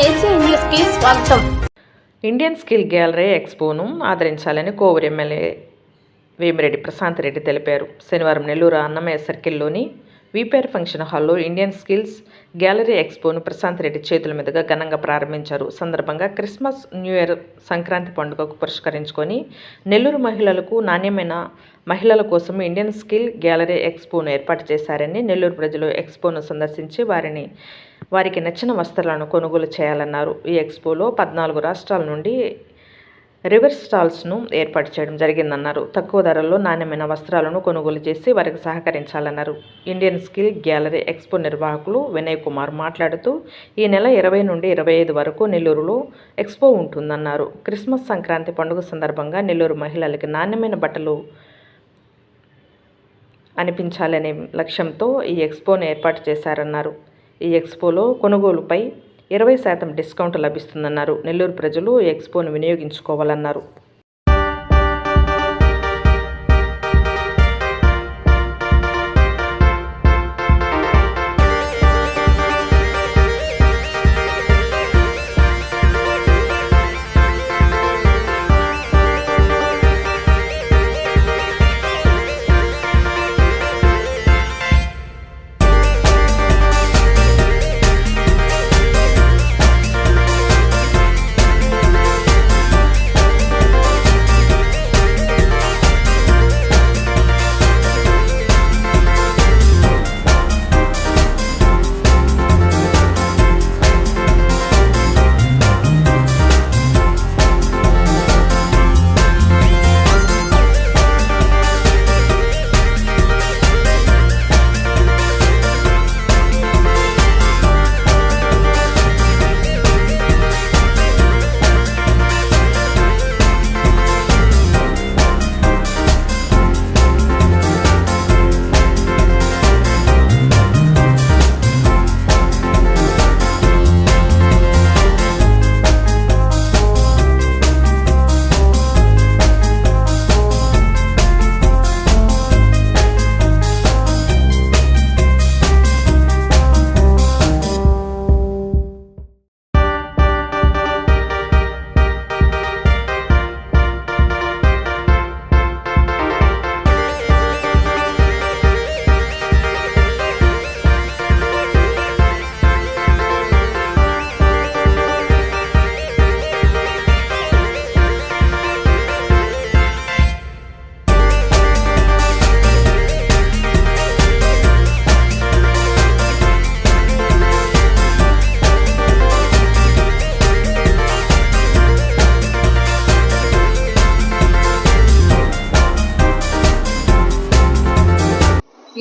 AC news స్వాగతం. Indian skill gallery ఎక్స్పోను ఆదరించాలని కోవూరు ఎమ్మెల్యే వేమిరెడ్డి ప్రశాంత్ రెడ్డి తెలిపారు. శనివారం నెల్లూరు అన్నమయ్య సర్కిల్లోని వీపేర్ ఫంక్షన్ హాల్లో ఇండియన్ స్కిల్స్ గ్యాలరీ ఎక్స్పోను ప్రశాంత్ రెడ్డి చేతుల మీదుగా ఘనంగా ప్రారంభించారు. సందర్భంగా క్రిస్మస్ న్యూ ఇయర్ సంక్రాంతి పండుగకు పురస్కరించుకొని నెల్లూరు మహిళలకు నాణ్యమైన మహిళల కోసం ఇండియన్ స్కిల్ గ్యాలరీ ఎక్స్పోను ఏర్పాటు చేశారని నెల్లూరు ప్రజలు ఎక్స్పోను సందర్శించి వారిని వారికి నచ్చిన వస్త్రాలను కొనుగోలు చేయాలన్నారు. ఈ ఎక్స్పోలో పద్నాలుగు రాష్ట్రాల నుండి రివర్స్ స్టాల్స్ను ఏర్పాటు చేయడం జరిగిందన్నారు. తక్కువ ధరల్లో నాణ్యమైన వస్త్రాలను కొనుగోలు చేసి వారికి సహకరించాలన్నారు. ఇండియన్ స్కిల్ గ్యాలరీ ఎక్స్పో నిర్వాహకులు వినయ్ కుమార్ మాట్లాడుతూ ఈ నెల ఇరవై నుండి ఇరవై ఐదు వరకు నెల్లూరులో ఎక్స్పో ఉంటుందన్నారు. క్రిస్మస్ సంక్రాంతి పండుగ సందర్భంగా నెల్లూరు మహిళలకి నాణ్యమైన బట్టలు అనిపించాలనే లక్ష్యంతో ఈ ఎక్స్పోను ఏర్పాటు చేశారన్నారు. ఈ ఎక్స్పోలో కొనుగోలుపై ఇరవై శాతం డిస్కౌంట్ లభిస్తుందన్నారు. నెల్లూరు ప్రజలు ఈ ఎక్స్పోను వినియోగించుకోవాలన్నారు.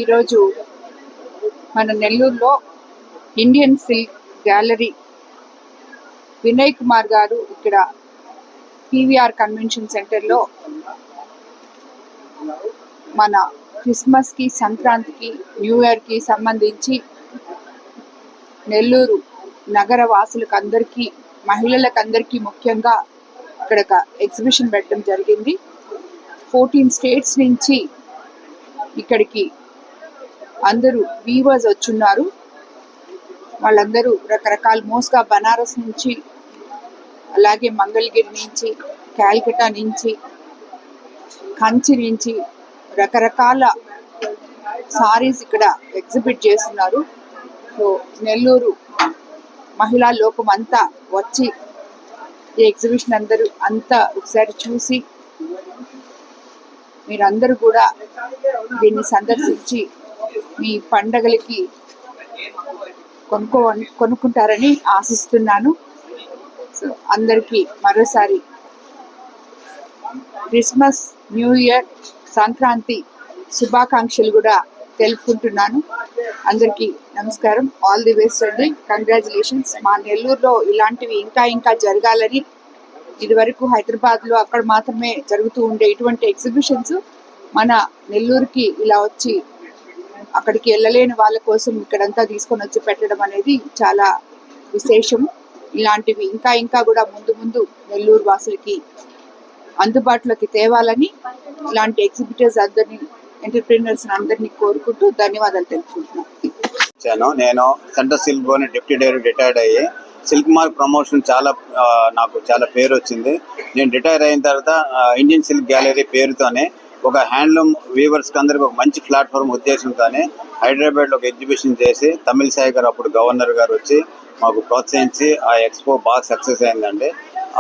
ఈరోజు మన నెల్లూరులో Indian silk gallery Vinay Kumar garu ఇక్కడ పీవీఆర్ కన్వెన్షన్ సెంటర్లో మన క్రిస్మస్కి సంక్రాంతికి న్యూ ఇయర్కి సంబంధించి నెల్లూరు నగర వాసులకు అందరికీ మహిళలకు అందరికీ ముఖ్యంగా ఇక్కడ ఒక ఎగ్జిబిషన్ పెట్టడం జరిగింది. ఫోర్టీన్ స్టేట్స్ నుంచి ఇక్కడికి అందరూ వీవర్స్ వచ్చున్నారు. వాళ్ళందరూ రకరకాల మోస్గా బనారస్ నుంచి అలాగే మంగళగిరి నుంచి క్యాల్కటా నుంచి కంచి నుంచి రకరకాల సారీస్ ఇక్కడ ఎగ్జిబిట్ చేస్తున్నారు. సో నెల్లూరు మహిళా లోకం అంతా వచ్చి ఈ ఎగ్జిబిషన్ అందరూ అంతా ఒకసారి చూసి మీరందరూ కూడా దీన్ని సందర్శించి మీ పండగలకి కొనుక్కో కొనుక్కుంటారని ఆశిస్తున్నాను. సో అందరికీ మరోసారి క్రిస్మస్ న్యూ ఇయర్ సంక్రాంతి శుభాకాంక్షలు కూడా తెలుపుకుంటున్నాను. అందరికీ నమస్కారం. ఆల్ ది బెస్ట్ అండి. కంగ్రాచులేషన్స్ మా నెల్లూరులో ఇలాంటివి ఇంకా ఇంకా జరగాలని ఇదివరకు హైదరాబాద్లో అక్కడ మాత్రమే జరుగుతూ ఉండే ఇటువంటి ఎగ్జిబిషన్స్ మన నెల్లూరుకి ఇలా వచ్చి అక్కడికి వెళ్ళలేని వాళ్ళ కోసం ఇక్కడంతా తీసుకొని వచ్చి పెట్టడం అనేది చాలా విశేషం ఇలాంటివి ఇంకా ఇంకా కూడా ముందు ముందు నెల్లూరు వాసులకి అందుబాటులోకి తేవాలని ఇలాంటి ఎగ్జిబిటర్స్ అందరినీ ఎంటర్ప్రీనర్స్ అందరినీ కోరుకుంటూ ధన్యవాదాలు తెలుపుకుంటున్నాను నేను సెంట్రల్ సిల్క్ అని డిప్యూటీ డైరెక్టర్ రిటైర్డ్ అయ్యి సిల్క్ మార్క్ ప్రమోషన్ చాలా నాకు చాలా పేరు వచ్చింది. నేను రిటైర్ అయిన తర్వాత ఇండియన్ సిల్క్ గ్యాలరీ పేరుతోనే ఒక హ్యాండ్లూమ్ వీవర్స్ అందరికి ఒక మంచి ప్లాట్ఫామ్ ఉద్దేశంతోనే హైదరాబాద్లో ఒక ఎగ్జిబిషన్ చేసి తమిళ సాయి గారు అప్పుడు గవర్నర్ గారు వచ్చి మాకు ప్రోత్సహించి ఆ ఎక్స్పో బాగా సక్సెస్ అయిందండి.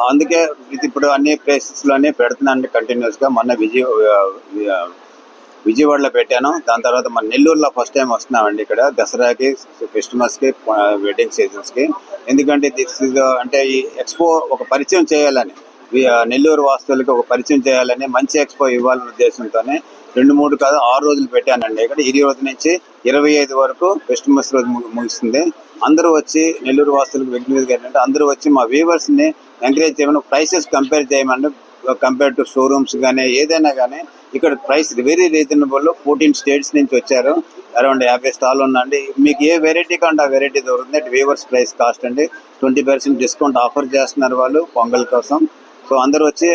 అందుకే ఇది ఇప్పుడు అన్ని ప్లేసెస్లోనే పెడుతున్నాను కంటిన్యూస్గా మొన్న విజయ విజయవాడలో పెట్టాను. దాని తర్వాత మన నెల్లూరులో ఫస్ట్ టైం వస్తున్నామండి ఇక్కడ. దసరాకి క్రిస్మస్కి వెడ్డింగ్ సీజన్స్కి ఎందుకంటే దిస్ ఇస్ అంటే ఈ ఎక్స్పో ఒక పరిచయం చేయాలని నెల్లూరు వాస్తువులకి ఒక పరిచయం చేయాలని మంచి ఎక్స్పో ఇవ్వాలనే ఉద్దేశంతోనే రెండు మూడు కాదు ఆరు రోజులు పెట్టానండి. ఇక్కడ ఈ రోజు నుంచి ఇరవై ఐదు వరకు క్రిస్టమస్ రోజు ముగిస్తుంది. అందరూ వచ్చి నెల్లూరు వాస్తువులకు విజ్ఞప్తి ఏంటంటే అందరూ వచ్చి మా వ్యూవర్స్ని ఎంకరేజ్ చేయమని ప్రైసెస్ కంపేర్ చేయమని కంపేర్ టు షోరూమ్స్ కానీ ఏదైనా కానీ ఇక్కడ price very reasonable. Fourteen states నుంచి వచ్చారు. అరౌండ్ యాభై స్టాల్ ఉందండి. మీకు ఏ వెరైటీ కంటే ఆ వెరైటీ దొరుకుతుంది వీవర్స్ ప్రైస్ కాస్ట్ అండి. ట్వంటీ పర్సెంట్ డిస్కౌంట్ ఆఫర్ చేస్తున్నారు వాళ్ళు పొంగల్ కోసం. సో అందరూ వచ్చి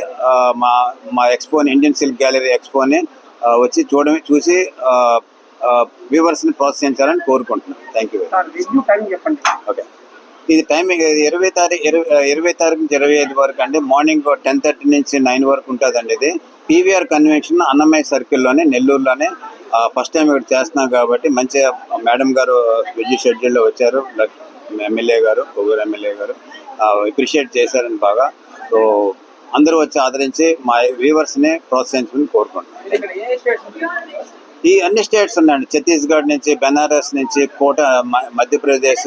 మా మా ఎక్స్పోని ఇండియన్ సిల్క్ గ్యాలరీ ఎక్స్పోని వచ్చి చూడమే చూసి వ్యూవర్స్ని ప్రోత్సహించాలని కోరుకుంటున్నాను థ్యాంక్ యూ ఓకే ఇది టైమింగ్ ఇరవై తారీఖు ఇరవై ఇరవై తారీఖు నుంచి ఇరవై ఐదు వరకు అండి. మార్నింగ్ టెన్ థర్టీ నుంచి నైన్ వరకు ఉంటుందండి ఇది. పీవీఆర్ కన్వెన్షన్ అన్నమయ్య సర్కిల్లోనే నెల్లూరులోనే ఫస్ట్ టైం ఇక్కడ చేస్తున్నాం కాబట్టి మంచిగా మేడం గారు బిజీ షెడ్యూల్లో వచ్చారు. ఎమ్మెల్యే గారు కొవ్వూరు ఎమ్మెల్యే గారు. అప్రిషియేట్ చేశారని బాగా. సో అందరూ వచ్చి ఆదరించి మా వ్యూవర్స్ని ప్రోత్సహించమని కోరుకుంటున్నాను. ఈ అన్ని స్టేట్స్ ఉన్నాయండి. ఛత్తీస్గఢ్ నుంచి బెనారస్ నుంచి కోట మధ్యప్రదేశ్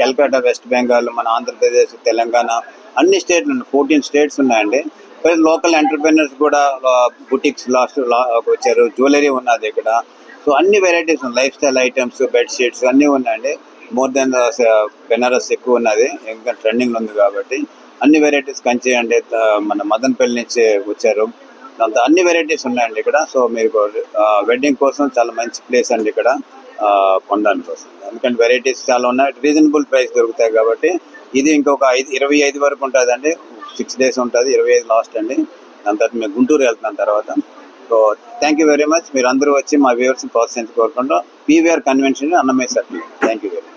కల్కట్టా వెస్ట్ బెంగాల్ మన ఆంధ్రప్రదేశ్ తెలంగాణ అన్ని స్టేట్లు ఉన్నాయి ఫోర్టీన్ స్టేట్స్ ఉన్నాయండి. లోకల్ ఎంటర్ప్రినర్స్ కూడా బుటిక్స్ లాస్ట్ వచ్చారు. జ్యువెలరీ ఉన్నది ఇక్కడ. సో అన్ని వెరైటీస్ ఉన్నాయి. Life style items bed sheets అన్నీ ఉన్నాయండి. మోర్ దెన్ బెనారస్ ఎక్కువ ఉన్నది. ఇంకా ట్రెండింగ్ ఉంది కాబట్టి. అన్ని వెరైటీస్ కంచి అంటే మన మదన్పల్లి నుంచి వచ్చారు. దాంతో అన్ని వెరైటీస్ ఉన్నాయండి ఇక్కడ. సో మీరు వెడ్డింగ్ కోసం చాలా మంచి ప్లేస్ అండి ఇక్కడ. ఆ, కొనడానికి కోసం. ఎందుకంటే వెరైటీస్ చాలా ఉన్నాయి. రీజనబుల్ ప్రైస్ దొరుకుతాయి కాబట్టి. ఇది ఇంకొక ఐదు ఇరవై ఐదు వరకు ఉంటుంది అండి సిక్స్ డేస్ ఉంటుంది. ఇరవై ఐదు లాస్ట్ అండి. దాని తర్వాత మేము గుంటూరు వెళ్తున్నాం తర్వాత. So thank you very much మీరు అందరూ వచ్చి మా వ్యూవర్స్ని ప్రోత్సహించి కోరుకుంటాం. PVR convention Annamayya sir. Thank you very much